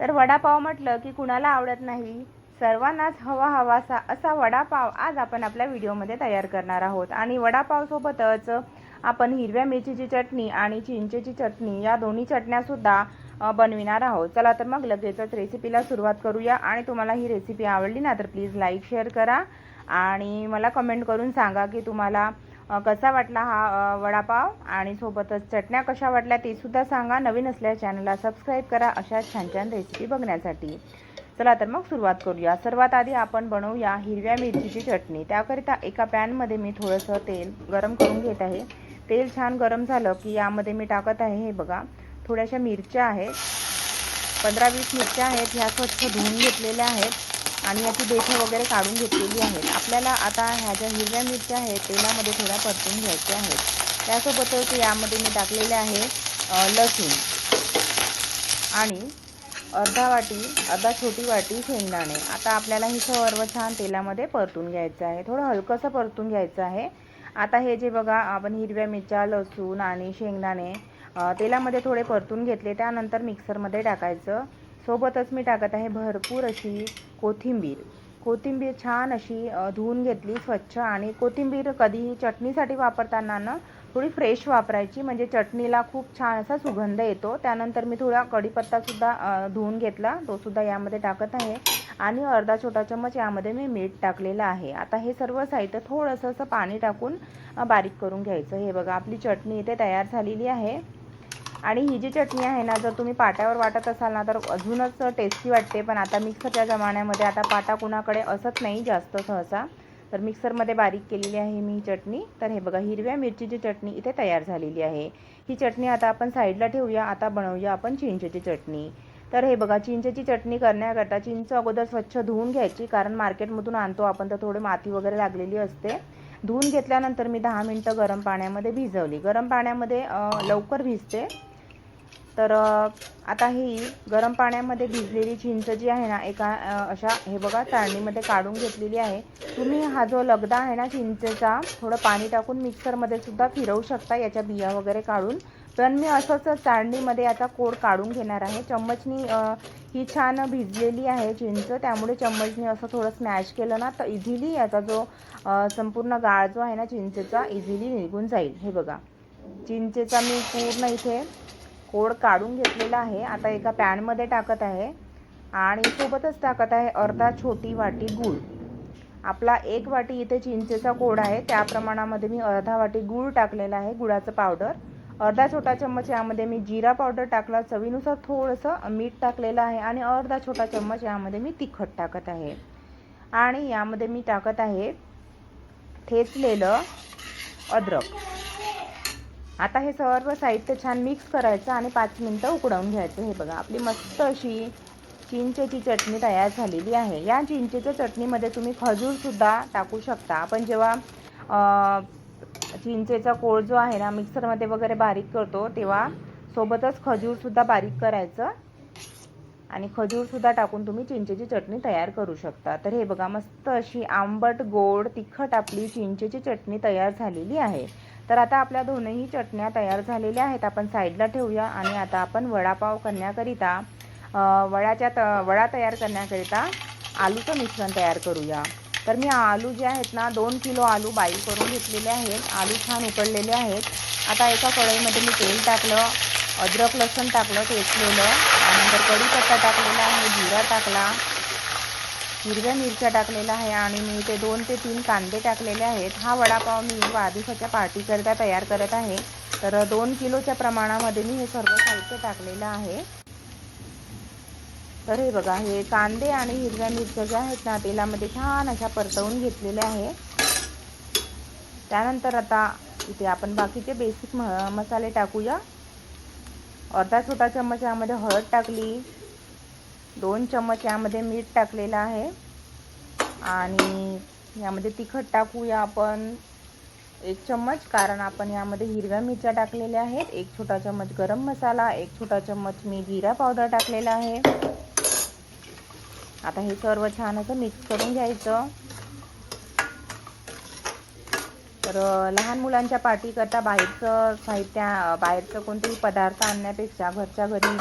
तर वडापाव म्हटलं की कुणाला आवडत नाही? सर्वांनाच हवा हवासा असा वडापाव आज आपण आपल्या व्हिडिओमध्ये तयार करणार आहोत. आणि वडापावसोबतच आपण हिरव्या मिरचीची चटणी आणि चिंचेची चटणी या दोन्ही चटण्यासुद्धा बनविणार आहोत. चला तर मग लगेचच रेसिपीला सुरुवात करूया. आणि तुम्हाला ही रेसिपी आवडली ना तर प्लीज लाईक शेअर करा. आणि मला कमेंट करून सांगा की तुम्हाला कसा वाटला हा वडापाव आणि सोबतच चटण्या कशा वाटल्या ते सुद्धा सांगा. नवीन असल्या चॅनलला सबस्क्राईब करा. अशा छान छान रेसिपी बघण्यासाठी. चला तर मग सुरुवात करूया. सर्वात आधी आपण बनवूया हिरव्या मिरचीची चटणी. त्याकरिता एका पॅनमध्ये मी थोडंसं तेल गरम करून घेत आहे. तेल छान गरम झालं की यामध्ये मी टाकत आहे हे बघा. थोड्याशा मिरच्या आहेत. पंधरा वीस मिरच्या आहेत. ह्या स्वच्छ धुवून घेतलेल्या आहेत. आणि याची देठं वगैरे काढून घेतलेली आहेत. आपल्याला आता ह्या ज्या हिरव्या मिरच्या आहेत तेलामध्ये थोड्या परतून घ्यायच्या आहेत. त्यासोबतच यामध्ये मी टाकलेले आहे लसूण. आणि अर्धा वाटी अर्धा छोटी वाटी शेंगदाणे. आता आपल्याला हे सर्व छान तेलामध्ये परतून घ्यायचं आहे. थोडं हलकंसं परतून घ्यायचं आहे. आता हे जे बघा आपण हिरव्या मिरच्या लसूण आणि शेंगदाणे तेलामध्ये थोडे परतून घेतले. त्यानंतर मिक्सरमध्ये टाकायचं. सोबतच मी टाकत आहे भरपूर अशी कोथिंबीर. कोथिंबीर छान अशी धुवून घेतली स्वच्छ आणि कोथिंबीर कधीही चटणीसाठी वापरताना ना थोडी फ्रेश वापरायची. म्हणजे चटणीला खूप छान असा सुगंध येतो. त्यानंतर मी थोडा कढीपत्तासुद्धा धुवून घेतला. तोसुद्धा यामध्ये टाकत आहे. आणि अर्धा छोटा चम्मच यामध्ये मी मीठ टाकलेलं आहे. आता हे सर्व साहित्य थोडंसं असं पाणी टाकून बारीक करून घ्यायचं. हे बघा आपली चटणी इथे तयार झालेली आहे. आणि ही जी चटणी आहे ना जर तुम्ही पाट्यावर वाटत असाल ना तर अजूनच टेस्टी वाटते. पण आता मिक्सरच्या जमान्यामध्ये आता पाटा कुणाकडे असत नाही जास्त सहसा. तर मिक्सरमध्ये बारीक केलेली आहे मी ही चटणी. तर हे बघा हिरव्या मिरचीची चटणी इथे तयार झालेली आहे. ही चटणी आता आपण साईडला ठेवूया. आता बनवूया आपण चिंचेची चटणी. तर हे बघा चिंचेची चटणी करण्याकरता चिंच अगोदर स्वच्छ धुवून घ्यायची कारण मार्केटमधून आणतो आपण तर थोडी माती वगैरे लागलेली असते. धुवून घेतल्यानंतर मी दहा मिनटं गरम पाण्यामध्ये भिजवली. गरम पाण्यामध्ये लवकर भिजते. तर आता ही गरम पाण्यामध्ये भिजलेली चिंच जी आहे ना एका अशा हे बघा चाळणीमध्ये काढून घेतलेली आहे. तुम्ही हा जो लगदा आहे ना चिंचेचा थोडं पाणी टाकून मिक्सरमध्ये सुद्धा फिरवू शकता याच्या बिया वगैरे काढून. पण मी असंच चाळणीमध्ये याचा कोड काढून घेणार आहे. चम्मचनी ही छान भिजलेली आहे चिंच त्यामुळे चम्मचनी असं थोडं स्मॅश केलं ना तर इझिली याचा जो संपूर्ण गाळ जो आहे ना चिंचेचा इझिली निघून जाईल. हे बघा. चिंचेचा मी पूर्ण इथे कोड काढून घेतलेला आहे. आता एका पॅनमध्ये टाकत आहे. आणि सोबतच टाकत आहे अर्धा छोटी वाटी गूळ. आपला एक वाटी इथे चिंचेचा कोड आहे. त्या प्रमाणामध्ये मी अर्धा वाटी गूळ टाकलेला आहे गुळाचं पावडर अर्धा छोटा चम्मच यामध्ये मी जिरा पावडर टाकला. चवीनुसार थोडंसं मीठ टाकलेलं आहे आणि अर्धा छोटा चम्मच यामध्ये मी तिखट टाकत आहे. आणि यामध्ये मी टाकत आहे ठेचलेलं अद्रक. आता हे सर्व साहित्य छान मिक्स करायचं आणि पाच मिनटं उकडवून घ्यायचं. हे बघा आपली मस्त अशी चिंचेची चटणी तयार झालेली आहे. या चिंचेच्या चटणीमध्ये तुम्ही खजूरसुद्धा टाकू शकता. आपण जेव्हा चिंचेचा कोळ जो आहे ना मिक्सरमध्ये वगैरे बारीक करतो तेव्हा सोबतच खजूरसुद्धा बारीक करायचं. आणि खजूरसुद्धा टाकून तुम्ही चिंचेची चटणी तयार करू शकता. तर हे बघा मस्त अशी आंबट गोड तिखट आपली चिंचेची चटणी तयार झालेली आहे. तर आता आपल्या दोनही चटण्या तयार झालेल्या आहेत. आपण साईडला ठेवूया आणि आता आपण वडापाव करण्याकरिता वडाच्या त वडा तयार करण्याकरिता आलूचं मिश्रण तयार करूया. तर मी आलू जे आहेत ना दोन किलो आलू बाईल करून घेतलेले आहेत. आलू छान उकडलेले आहेत. आता एका कढईमध्ये मी तेल टाकलं अद्रक लसूण टाकलं ठेचलेलं त्यानंतर कढीपत्ता टाकलेला आहे जिरा टाकला. हिरव्या मिरच्या टाकलेल्या आहे आणि मी ते दोन ते तीन कांदे टाकलेले आहेत. हा वडापाव मी वाढदिवसाच्या पार्टीकरिता तयार करत आहे. तर दोन किलोच्या प्रमाणामध्ये मी हे सर्व साहित्य टाकलेलं आहे. तर हे बघा हे कांदे आणि हिरव्या मिरच्या ज्या आहेत ना तेलामध्ये छान अशा परतवून घेतलेल्या आहे त्यानंतर आता इथे आपण बाकीचे बेसिक म मसाले टाकूया. अर्धा छोटा चम्मच यामध्ये हळद टाकली. दोन चम्मच यामध्ये मीठ टाकलेलं आहे. आणि यामध्ये तिखट टाकूया आपण एक चम्मच कारण आपण यामध्ये हिरव्या मिरच्या टाकलेल्या आहेत. एक छोटा चम्मच गरम मसाला एक छोटा चम्मच मी जिरा पावडर टाकलेला आहे. आता हे सर्व छान असं मिक्स करून घ्यायचं. तर लहान मुलांच्या पार्टीकरता बाहेरचं साहित्य बाहेरचं कोणतेही पदार्थ आणण्यापेक्षा घरच्या घरी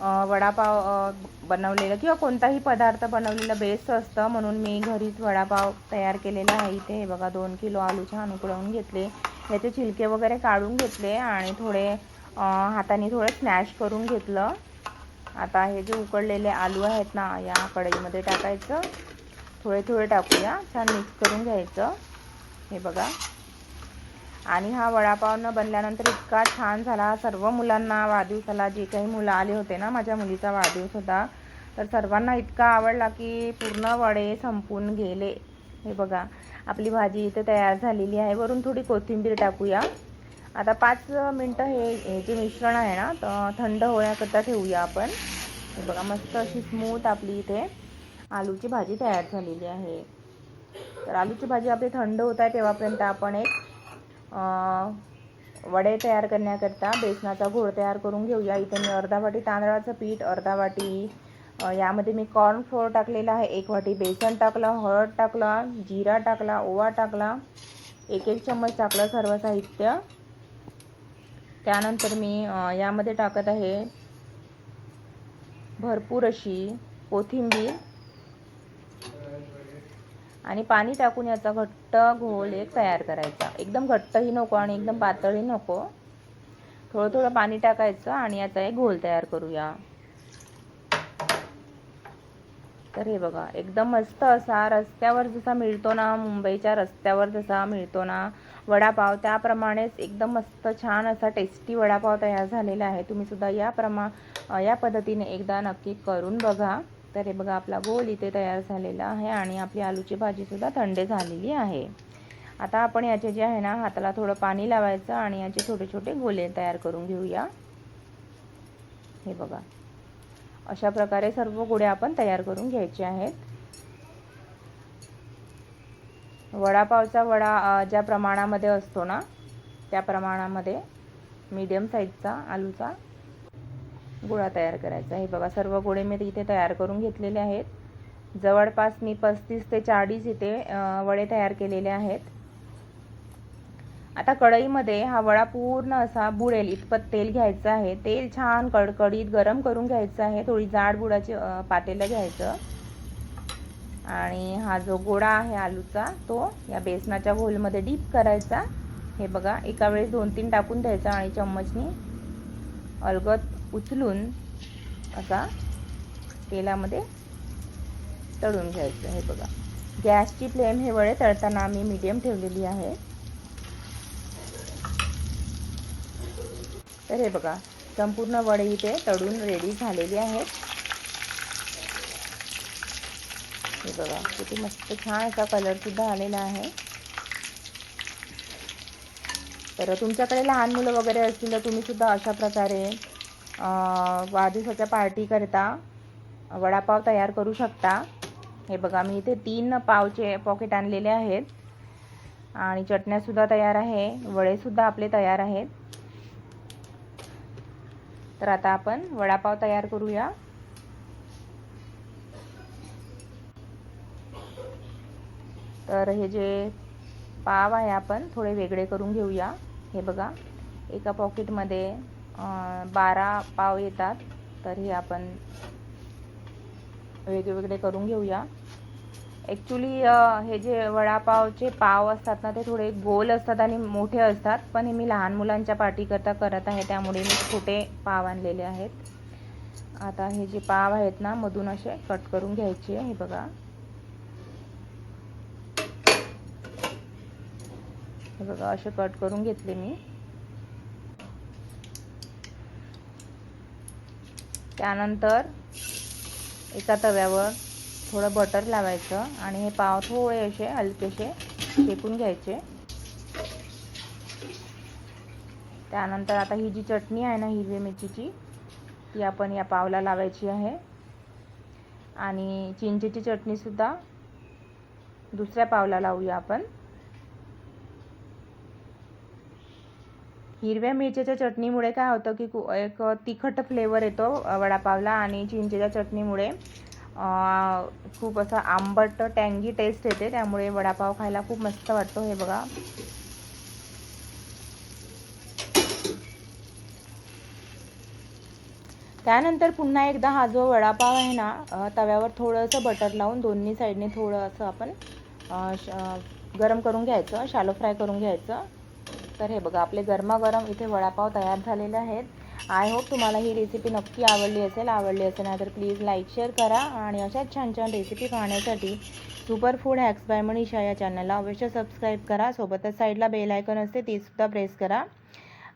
वडापाव बनवलेलं किंवा कोणताही पदार्थ बनवलेलं बेस्ट असतं. म्हणून मी घरीच वडापाव तयार केलेला आहे इथे. हे बघा दोन किलो आलू छान उकळवून घेतले. याचे छिलके वगैरे काढून घेतले आणि थोडे हाताने थोडं स्मॅश करून घेतलं. आता हे जे उकडलेले आलू आहेत ना या कढईमध्ये टाकायचं. थोडे थोडे टाकूया. छान मिक्स करून घ्यायचं. हे बघा. आणि हा वडापाव न बनल्यानंतर इतका छान झाला. सर्व मुलांना वाढदिवसाला जे काही मुलं आले होते ना माझ्या मुलीचा वाढदिवस होता. तर सर्वांना इतका आवडला की पूर्ण वडे संपून गेले. हे बघा आपली भाजी इथे तयार झालेली आहे. वरून थोडी कोथिंबीर टाकूया. आता पाच मिनटं हे हे जे मिश्रण आहे ना तर थंड होण्याकरता ठेवूया आपण. हे बघा मस्त अशी स्मूथ आपली इथे आलूची भाजी तयार झालेली आहे. तर आलूची भाजी आपली थंड होत आहे तेव्हापर्यंत आपण एक वडे तयार करण्याकरता बेसनाचा घोळ तयार करून घेऊया. इथे मी अर्धा वाटी तांदळाचं पीठ अर्धा वाटी यामध्ये मी कॉर्न फ्लोअर टाकलेला आहे. एक वाटी बेसन टाकलं हळद टाकला जिरा टाकला ओवा टाकला एक एक चम्मच टाकलं सर्व साहित्य. त्यानंतर मी यामध्ये टाकत आहे भरपूर अशी कोथिंबीर आणि पाणी टाकून याचा घट्ट घोल एक तयार करायचा. एकदम घट्टही नको आणि एकदम पातळही नको. थोडं थोडं पाणी टाकायचं आणि याचा एक घोल तयार करूया. तर हे बघा एकदम मस्त असा रस्त्यावर जसा मिळतो ना मुंबईच्या रस्त्यावर जसा मिळतो ना वडापाव त्याप्रमाणेच एकदम मस्त छान असा टेस्टी वडापाव तयार झालेला आहे. तुम्ही सुद्धा या प्रमा या पद्धतीने एकदा नक्की करून बघा. तर हे बघा आपला गोल इथे तयार झालेला आहे आणि आपली आलूची भाजीसुद्धा थंड झालेली आहे. आता आपण याचे जे आहे ना हाताला थोडं पाणी लावायचं आणि याचे छोटे छोटे गोले तयार करून घेऊया. हे बघा अशा प्रकारे सर्व गोळ्या आपण तयार करून घ्यायचे आहेत. वडापावचा वडा ज्या प्रमाणामध्ये असतो ना त्या प्रमाणामध्ये मीडियम साईजचा आलूचा गोळा तयार करायचा हे बघा सर्व गोळे मी इथे तयार करून घेतलेले आहेत. जवळपास मी पस्तीस ते चाळीस इथे वडे तयार केलेले आहेत. आता कढईमध्ये हा वडा पूर्ण असा बुडेल इतपत तेल घ्यायचं आहे. तेल छान कडकडीत गरम करून घ्यायचं आहे. थोडी जाड बुडाची पातेलं घ्यायचं. आणि हा जो गोळा आहे आलूचा तो या बेसनाच्या घोलमध्ये डीप करायचा. हे बघा एका वेळेस दोन तीन टाकून द्यायचा आणि चम्मचनी अलगद उचलून असा तेलामध्ये तळून घ्यायचं हे बघा. गॅसची फ्लेम हे वडे तळताना आम्ही मीडियम ठेवलेली आहे. तर हे बघा संपूर्ण वडे इथे तळून रेडी झालेली आहेत. हे बघा किती मस्त छान असा कलरसुद्धा आलेला आहे. तर तुमच्याकडे लहान मुलं वगैरे असतील तर तुम्ही सुद्धा अशा प्रकारे वाढदिवसाच्या पार्टीकरिता वडापाव तयार करू शकता. हे बघा मी इथे तीन पावचे पॉकेट आणलेले आहेत. आणि चटण्यासुद्धा तयार आहे. वडेसुद्धा आपले तयार आहेत. तर आता आपण वडापाव तयार करूया. तर हे जे पाव आहे आपण थोडे वेगळे करून घेऊया. हे बघा एका पॉकेटमध्ये बारा पाव येतात. तर हे आपण वेगवेगळे करून घेऊया. ॲक्च्युली हे जे वडापावचे पाव असतात ना ते थोडे गोल असतात आणि मोठे असतात. पण हे मी लहान मुलांच्या पार्टीकरता करत आहे त्यामुळे मी छोटे पाव आणलेले आहेत. आता हे जे पाव आहेत ना मधून असे कट करून घ्यायचे. हे बघा. हे बघा असे कट करून घेतले मी. त्यानंतर एका तव्यावर थोडं बटर लावायचं आणि हे पाव थोडे असे हलकेसे शेकून घ्यायचे. त्यानंतर आता ही जी चटणी आहे ना हिरवी मिरचीची ती आपण या पावला लावायची आहे. आणि चिंचेची चटणीसुद्धा दुसऱ्या पावला लावूया आपण. हिरव्या मिरच्याच्या चटणीमुळे काय होतं की कु- एक तिखट फ्लेवर येतो वडापावला आणि चिंचेच्या चटणीमुळे. खूप असा आंबट टँगी टेस्ट येते त्यामुळे वडापाव खायला खूप मस्त वाटतो हे बघा. त्यानंतर पुन्हा एकदा हा जो वडापाव आहे ना तव्यावर थोडंसं बटर लावून दोन्ही साईडने थोडं असं आपण श- गरम करून घ्यायचं शालो फ्राय करून घ्यायचं. तर हे बघा आपले गरमागरम इथे वडापाव तयार झालेले आहेत. आय होप तुम्हाला ही रेसिपी नक्की आवडली असेल. आवडली असेल ना तर प्लीज लाईक शेअर करा आणि अशाच छान छान रेसिपी पाहण्यासाठी super food hacks by Manisha या चॅनलला अवश्य सबस्क्राईब करा. सोबतच साईडला बेल आयकॉन असते तीसुद्धा प्रेस करा.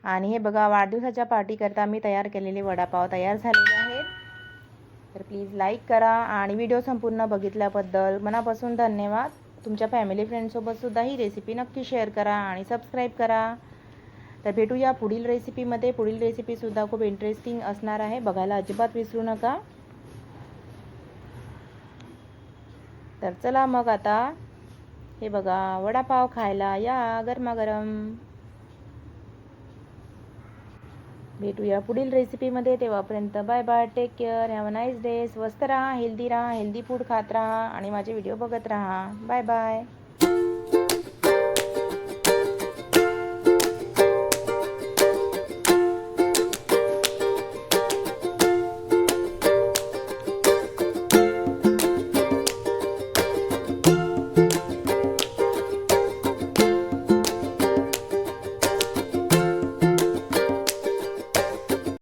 आणि हे बघा वाढदिवसाच्या पार्टीकरता मी तयार केलेले वडापाव तयार झालेले आहेत. तर प्लीज लाईक करा आणि व्हिडिओ संपूर्ण बघितल्याबद्दल मनापासून धन्यवाद. तुमच्या फॅमिली फ्रेंडसोबतसुद्धा ही रेसिपी नक्की शेअर करा आणि सबस्क्राईब करा. तर भेटूया पुढील रेसिपीमध्ये पुढील रेसिपीसुद्धा खूप इंटरेस्टिंग असणार आहे. बघायला अजिबात विसरू नका. तर चला मग आता हे बघा वडापाव खायला या गरमागरम. भेटूया. पुढील रेसिपीमध्ये तेव्हापर्यंत bye bye take care have a nice day स्वस्त राहा हेल्दी राहा हेल्दी फूड खात राहा आणि माझे व्हिडिओ बघत राहा. Bye bye